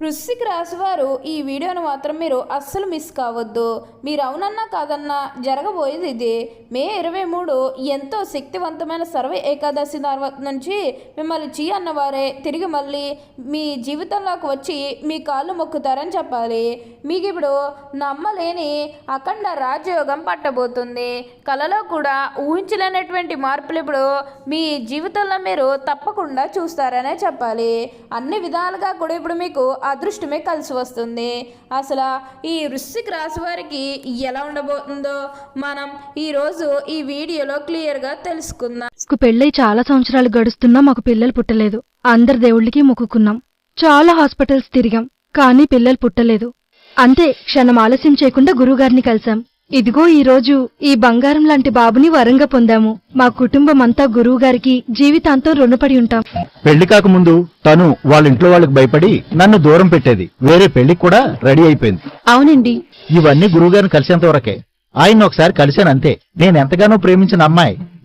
వృశ్చిక రాశివారు ఈ వీడియోను మాత్రం మీరు అస్సలు మిస్ కావద్దు. మీరు అవునన్నా కాదన్నా జరగబోయేది ఇది. మే ఇరవై మూడు ఎంతో శక్తివంతమైన సర్వ ఏకాదశి తర్వాత నుంచి మిమ్మల్ని చీ అన్నవారే. తిరిగి మళ్ళీ మీ జీవితంలోకి వచ్చి మీ కాళ్ళు మొక్కుతారని చెప్పాలి. మీకు ఇప్పుడు నమ్మలేని అఖండ రాజయోగం పట్టబోతుంది. కలలో కూడా ఊహించలేనటువంటి మార్పులు ఇప్పుడు మీ జీవితంలో మీరు తప్పకుండా చూస్తారనే చెప్పాలి. అన్ని విధాలుగా కూడా ఇప్పుడు మీకు అదృష్టమే కలిసి వస్తుంది. అసలు ఈ వృశ్చిక రాశి వారికి ఎలా ఉండబోతుందో మనం ఈరోజు ఈ వీడియోలో క్లియర్గా తెలుసుకుందాం. పెళ్ళై చాలా సంవత్సరాలు గడుస్తున్నా మాకు పిల్లలు పుట్టలేదు. అందరి దేవుళ్ళకి మొక్కుకున్నాం. చాలా హాస్పిటల్స్ తిరిగాం కానీ పిల్లలు పుట్టలేదు. అంతే క్షణం ఆలస్యం చేయకుండా గురువుగారిని కలిశాం. ఇదిగో ఈ రోజు ఈ బంగారం లాంటి బాబుని వరంగా పొందాము. మా కుటుంబం అంతా గురువుగారికి జీవితాంతం రుణపడి ఉంటాం. పెళ్ళి కాకముందు తను వాళ్ళ ఇంట్లో వాళ్ళకి భయపడి నన్ను దూరం పెట్టేది. వేరే పెళ్ళికి కూడా రెడీ అయిపోయింది. అవునండి. ఇవన్నీ గురువుగారిని కలిసేంత వరకే. ఆయన ఒకసారి కలిశాను అంతే. నేను ఎంతగానో ప్రేమించిన అమ్మాయి.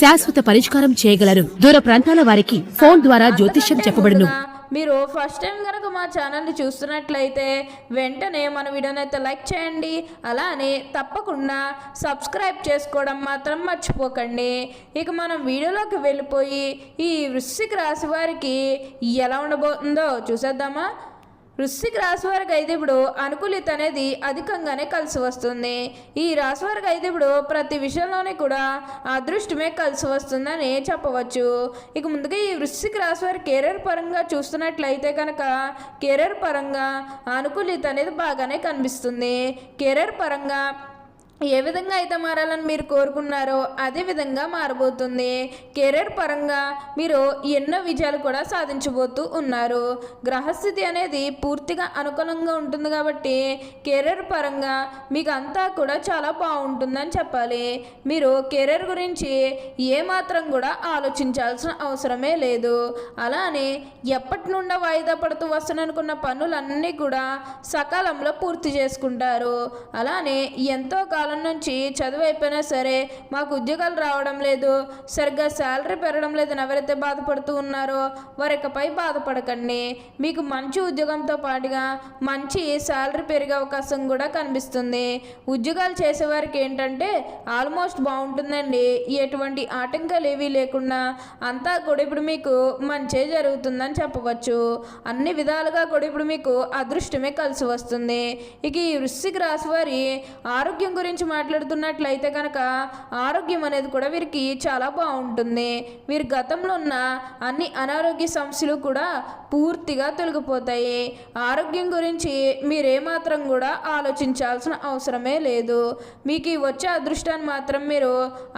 శాశ్వత పరిష్కారం చేయగలరు. దూర ప్రాంతాల వారికి ఫోన్ ద్వారా జ్యోతిష్యం చెప్పబడును. మీరు ఫస్ట్ టైం కనుక మా ఛానల్ని చూస్తున్నట్లయితే వెంటనే మన వీడియోని అయితే లైక్ చేయండి. అలానే తప్పకుండా సబ్స్క్రైబ్ చేసుకోవడం మాత్రం మర్చిపోకండి. ఇక మనం వీడియోలోకి వెళ్ళిపోయి ఈ వృశ్చిక రాశి వారికి ఎలా ఉండబోతుందో చూసేద్దామా? వృశ్చిక రాశి వారికి అయితే ఇప్పుడు అనుకూలిత అనేది అధికంగానే కలిసి వస్తుంది. ఈ రాశి వారికి అయితే ఇప్పుడు ప్రతి విషయంలోనే కూడా అదృష్టమే కలిసి వస్తుందని చెప్పవచ్చు. ఇక ముందుగా ఈ వృశ్చిక రాశి వారి కెరీర్ పరంగా చూస్తున్నట్లయితే కనుక కెరీర్ పరంగా అనుకూలిత అనేది బాగానే కనిపిస్తుంది. కెరీర్ పరంగా ఏ విధంగా అయితే మారాలని మీరు కోరుకున్నారో అదే విధంగా మారబోతుంది. కెరీర్ పరంగా మీరు ఎన్నో విజయాలు కూడా సాధించబోతూ ఉన్నారు. గ్రహస్థితి అనేది పూర్తిగా అనుకూలంగా ఉంటుంది కాబట్టి కెరీర్ పరంగా మీకు అంతా కూడా చాలా బాగుంటుందని చెప్పాలి. మీరు కెరీర్ గురించి ఏమాత్రం కూడా ఆలోచించాల్సిన అవసరమే లేదు. అలానే ఎప్పటి నుండో వాయిదా పడుతూ వస్తున్ననుకున్న పనులన్నీ కూడా సకాలంలో పూర్తి చేసుకుంటారు. అలానే ఎంతో కాలం నుంచి చదువు అయిపోయినా సరే మాకు ఉద్యోగాలు రావడం లేదు. సరిగ్గా శాలరీ పెరగడం లేదని ఎవరైతే బాధపడుతూ ఉన్నారో వారికపై బాధపడకండి. మీకు మంచి ఉద్యోగంతో పాటుగా మంచి శాలరీ పెరిగే అవకాశం కూడా కనిపిస్తుంది. ఉద్యోగాలు చేసేవారికి ఏంటంటే ఆల్మోస్ట్ బాగుంటుందండి. ఎటువంటి ఆటంకాలు ఏవీ లేకుండా అంతా కూడా ఇప్పుడు మీకు మంచే జరుగుతుందని చెప్పవచ్చు. అన్ని విధాలుగా కూడా ఇప్పుడు మీకు అదృష్టమే కలిసి వస్తుంది. ఇక ఈ వృశ్చిక రాశి వారి ఆరోగ్యం గురించి మాట్లాడుతున్నట్లయితే కనుక ఆరోగ్యం అనేది కూడా వీరికి చాలా బాగుంటుంది. వీరి గతంలో ఉన్న అన్ని అనారోగ్య సమస్యలు కూడా పూర్తిగా తొలగిపోతాయి. ఆరోగ్యం గురించి మీరేమాత్రం కూడా ఆలోచించాల్సిన అవసరమే లేదు. మీకు ఈ వచ్చే అదృష్టాన్ని మాత్రం మీరు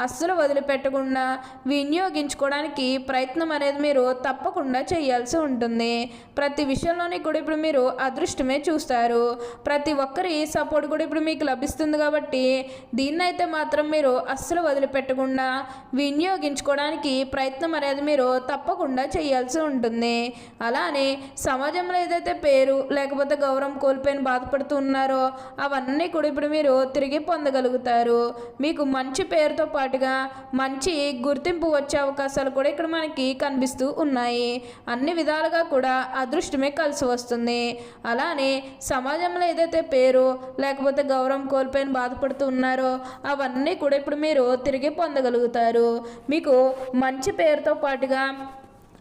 అస్సలు వదిలిపెట్టకుండా వినియోగించుకోవడానికి ప్రయత్నం అనేది మీరు తప్పకుండా చేయాల్సి ఉంటుంది. ప్రతి విషయంలోనే కూడా ఇప్పుడు మీరు అదృష్టమే చూస్తారు. ప్రతి ఒక్కరి సపోర్ట్ కూడా ఇప్పుడు మీకు లభిస్తుంది కాబట్టి దీన్నైతే మాత్రం మీరు అస్సలు వదిలిపెట్టకుండా వినియోగించుకోవడానికి ప్రయత్నం అనేది మీరు తప్పకుండా చేయాల్సి ఉంటుంది. అలానే సమాజంలో ఏదైతే పేరు లేకపోతే గౌరవం కోల్పోయిన బాధపడుతూ ఉన్నారో అవన్నీ కూడా ఇప్పుడు మీరు తిరిగి పొందగలుగుతారు. మీకు మంచి పేరుతో పాటుగా మంచి గుర్తింపు వచ్చే అవకాశాలు కూడా ఇక్కడ మనకి కనిపిస్తూ ఉన్నాయి. అన్ని విధాలుగా కూడా అదృష్టమే కలిసి వస్తుంది. అలానే సమాజంలో ఏదైతే పేరు లేకపోతే గౌరవం కోల్పోయిన బాధపడుతూ ఉన్నారో అవన్నీ కూడా ఇప్పుడు మీరు తిరిగి పొందగలుగుతారు. మీకు మంచి పేరుతో పాటుగా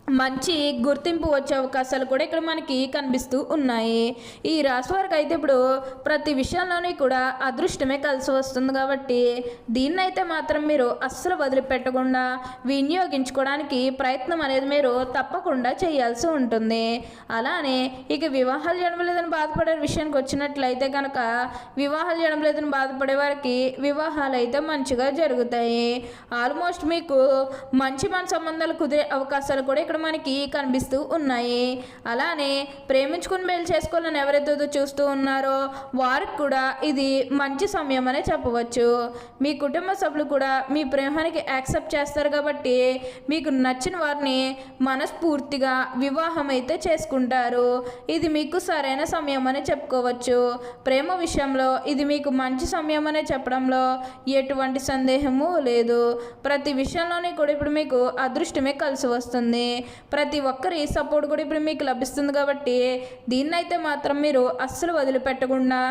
మంచి గుర్తింపు వచ్చే అవకాశాలు కూడా ఇక్కడ మనకి కనిపిస్తూ ఉన్నాయి. ఈ రాశి వారికి అయితే ఇప్పుడు ప్రతి విషయంలోని కూడా అదృష్టమే కలిసి వస్తుంది కాబట్టి దీన్నైతే మాత్రం మీరు అస్సలు వదిలిపెట్టకుండా వినియోగించుకోవడానికి ప్రయత్నం అనేది మీరు తప్పకుండా చేయాల్సి ఉంటుంది. అలానే ఇక వివాహాలు చేయడం లేదని బాధపడే విషయానికి వచ్చినట్లయితే కనుక వివాహాలు చేయడం లేదని బాధపడే వారికి వివాహాలు అయితే మంచిగా జరుగుతాయి. ఆల్మోస్ట్ మీకు మంచి మన సంబంధాలు కుదిరే అవకాశాలు కూడా ఇక్కడ ఇక్కడ మనకి కనిపిస్తూ ఉన్నాయి. అలానే ప్రేమించుకుని పెళ్ళి చేసుకోవాలని ఎవరైతే చూస్తూ ఉన్నారో వారికి కూడా ఇది మంచి సమయం అనే చెప్పవచ్చు. మీ కుటుంబ సభ్యులు కూడా మీ ప్రేమానికి యాక్సెప్ట్ చేస్తారు కాబట్టి మీకు నచ్చిన వారిని మనస్ఫూర్తిగా వివాహం అయితే చేసుకుంటారు. ఇది మీకు సరైన సమయం అని చెప్పుకోవచ్చు. ప్రేమ విషయంలో ఇది మీకు మంచి సమయం అనే చెప్పడంలో ఎటువంటి సందేహము లేదు. ప్రతి విషయంలోనే కూడా ఇప్పుడు మీకు అదృష్టమే కలిసి వస్తుంది. ప్రతి ఒక్కరి సపోర్ట్ కూడా ఇప్పుడు మీకు లభిస్తుంది కాబట్టి దీన్నైతే మాత్రం మీరు అస్సలు వదిలిపెట్టకుండా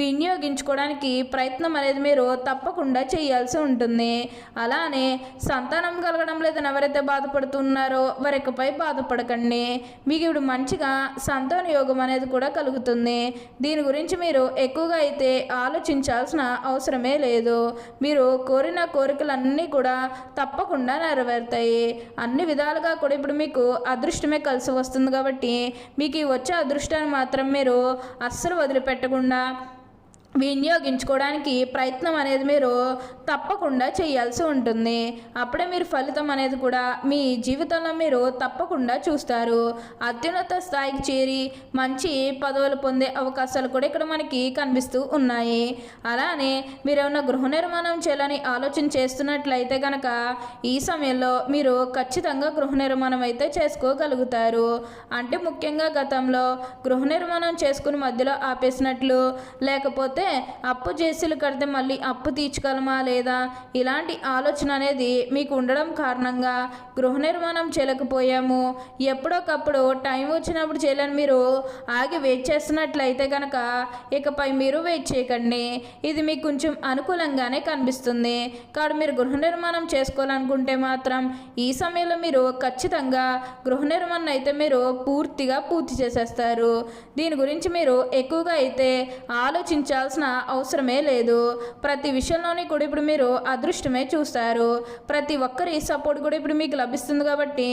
వినియోగించుకోవడానికి ప్రయత్నం అనేది మీరు తప్పకుండా చేయాల్సి ఉంటుంది. అలానే సంతానం కలగడం లేదని ఎవరైతే బాధపడుతున్నారో వారికపై బాధపడకండి. మీకు ఇప్పుడు మంచిగా సంతాన యోగం అనేది కూడా కలుగుతుంది. దీని గురించి మీరు ఎక్కువగా అయితే ఆలోచించాల్సిన అవసరమే లేదు. మీరు కోరిన కోరికలన్నీ కూడా తప్పకుండా నెరవేరుతాయి. అన్ని విధాలుగా కూడా ఇప్పుడు మీకు అదృష్టమే కలిసి వస్తుంది కాబట్టి మీకు ఈ వచ్చే అదృష్టాన్ని మాత్రం మీరు అస్సలు వదిలిపెట్టకుండా వినియోగించుకోవడానికి ప్రయత్నం అనేది మీరు తప్పకుండా చేయాల్సి ఉంటుంది. అప్పుడే మీరు ఫలితం అనేది కూడా మీ జీవితంలో మీరు తప్పకుండా చూస్తారు. అత్యున్నత స్థాయికి చేరి మంచి పదవులు పొందే అవకాశాలు కూడా ఇక్కడ మనకి కనిపిస్తూ ఉన్నాయి. అలానే మీరు ఏమైనా గృహ నిర్మాణం చేయాలని ఆలోచన చేస్తున్నట్లయితే కనుక ఈ సమయంలో మీరు ఖచ్చితంగా గృహ నిర్మాణం అయితే చేసుకోగలుగుతారు. అంటే ముఖ్యంగా గతంలో గృహ నిర్మాణం చేసుకుని మధ్యలో ఆపేసినట్లు లేకపోతే అప్పు చేసిలు కడితే మళ్ళీ అప్పు తీర్చగలమా లేదా? ఇలాంటి ఆలోచన అనేది మీకు ఉండడం కారణంగా గృహ నిర్మాణం చేయలేకపోయాము. ఎప్పుడోకప్పుడు టైం వచ్చినప్పుడు చేయలేని మీరు ఆగి వెయిట్ చేస్తున్నట్లయితే కనుక ఇకపై మీరు వెయిట్ చేయకండి. ఇది మీకు కొంచెం అనుకూలంగానే కనిపిస్తుంది. కాబట్టి మీరు గృహ నిర్మాణం చేసుకోవాలనుకుంటే మాత్రం ఈ సమయంలో మీరు ఖచ్చితంగా గృహ నిర్మాణం అయితే మీరు పూర్తిగా పూర్తి చేసేస్తారు. దీని గురించి మీరు ఎక్కువగా అయితే చూడాల్సిన అవసరమే లేదు. ప్రతి విషయంలోని కూడా ఇప్పుడు మీరు అదృష్టమే చూస్తారు. ప్రతి ఒక్కరి సపోర్ట్ కూడా ఇప్పుడు మీకు లభిస్తుంది కాబట్టి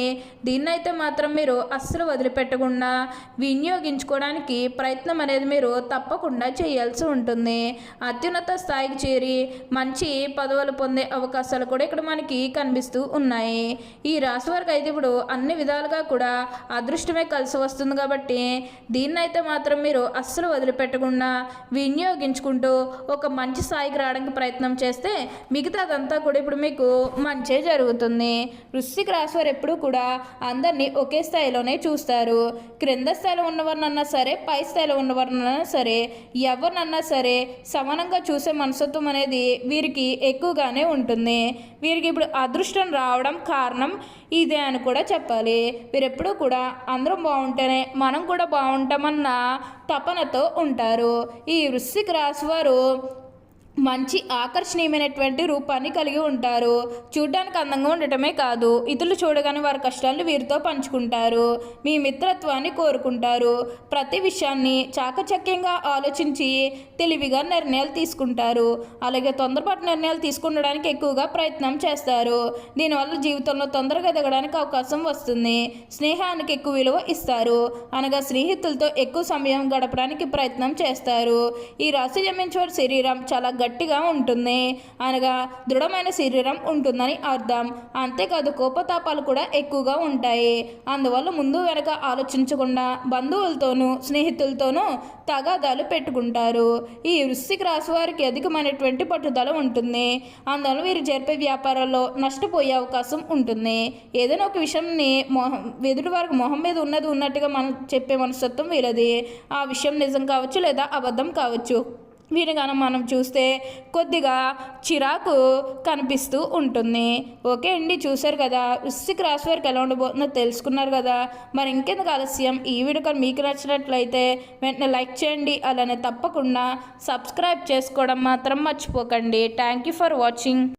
దీన్నైతే మాత్రం మీరు అస్సలు వదిలిపెట్టకుండా వినియోగించుకోవడానికి ప్రయత్నం అనేది మీరు తప్పకుండా చేయాల్సి ఉంటుంది. అత్యున్నత స్థాయికి చేరి మంచి పదవులు పొందే అవకాశాలు కూడా ఇక్కడ మనకి కనిపిస్తూ ఉన్నాయి. ఈ రాశి వారికి అయితే ఇప్పుడు అన్ని విధాలుగా కూడా అదృష్టమే కలిసి వస్తుంది కాబట్టి దీన్నైతే మాత్రం మీరు అస్సలు వదిలిపెట్టకుండా వినియోగించుకుంటూ ఒక మంచి స్థాయికి రావడానికి ప్రయత్నం చేస్తే మిగతాదంతా కూడా ఇప్పుడు మీకు మంచే జరుగుతుంది. వృశ్చిక రాశి వారు ఎప్పుడూ కూడా అందరినీ ఒకే స్థాయిలోనే చూస్తారు. క్రింద స్థాయిలో ఉన్నవారినన్నా సరే పై స్థాయిలో ఉన్నవారినన్నా సరే ఎవరినన్నా సరే సమానంగా చూసే మనస్తత్వం అనేది వీరికి ఎక్కువగానే ఉంటుంది. వీరికి ఇప్పుడు అదృష్టం రావడం కారణం ఇదే అని కూడా చెప్పాలి. వీరెప్పుడూ కూడా అందరం బాగుంటేనే మనం కూడా బాగుంటామన్న తపనతో ఉంటారు. ఈ వృశ్చిక రాశి వారు మంచి ఆకర్షణీయమైనటువంటి రూపాన్ని కలిగి ఉంటారు. చూడ్డానికి అందంగా ఉండటమే కాదు ఇతరులు చూడగానే వారి కష్టాలను వీరితో పంచుకుంటారు. మీ మిత్రత్వాన్ని కోరుకుంటారు. ప్రతి విషయాన్ని చాకచక్యంగా ఆలోచించి తెలివిగా నిర్ణయాలు తీసుకుంటారు. అలాగే తొందరపాటు నిర్ణయాలు తీసుకుండడానికి ఎక్కువగా ప్రయత్నం చేస్తారు. దీనివల్ల జీవితంలో తొందరగా ఎదగడానికి అవకాశం వస్తుంది. స్నేహానికి ఎక్కువ విలువ ఇస్తారు. అనగా స్నేహితులతో ఎక్కువ సమయం గడపడానికి ప్రయత్నం చేస్తారు. ఈ రాశి జమించే శరీరం చాలా గట్టిగా ఉంటుంది. అనగా దృఢమైన శరీరం ఉంటుందని అర్థం. అంతేకాదు కోపతాపాలు కూడా ఎక్కువగా ఉంటాయి. అందువల్ల ముందు వెనక ఆలోచించకుండా బంధువులతోనూ స్నేహితులతోనూ తగాదాలు పెట్టుకుంటారు. ఈ వృశ్చిక రాశి వారికి అధికమైనటువంటి పట్టుదల ఉంటుంది. అందువల్ల వీరు జరిపే వ్యాపారాల్లో నష్టపోయే అవకాశం ఉంటుంది. ఏదైనా ఒక విషయంని మొహం ఎదుటి వారికి మొహం మీద ఉన్నది ఉన్నట్టుగా మనం చెప్పే మనస్తత్వం వీరది. ఆ విషయం నిజం కావచ్చు లేదా అబద్ధం కావచ్చు. వీరిని మనం చూస్తే కొద్దిగా చిరాకు కనిపిస్తూ ఉంటుంది. ఓకే అండి? చూశారు కదా? వృశ్చిక రాశి వారికి ఎలా ఉండబోతుందో తెలుసుకున్నారు కదా? మరి ఇంకెందుకు ఆలస్యం? ఈ వీడియో కానీ మీకు నచ్చినట్లయితే వెంటనే లైక్ చేయండి. అలానే తప్పకుండా సబ్స్క్రైబ్ చేసుకోవడం మాత్రం మర్చిపోకండి. Thank you for watching.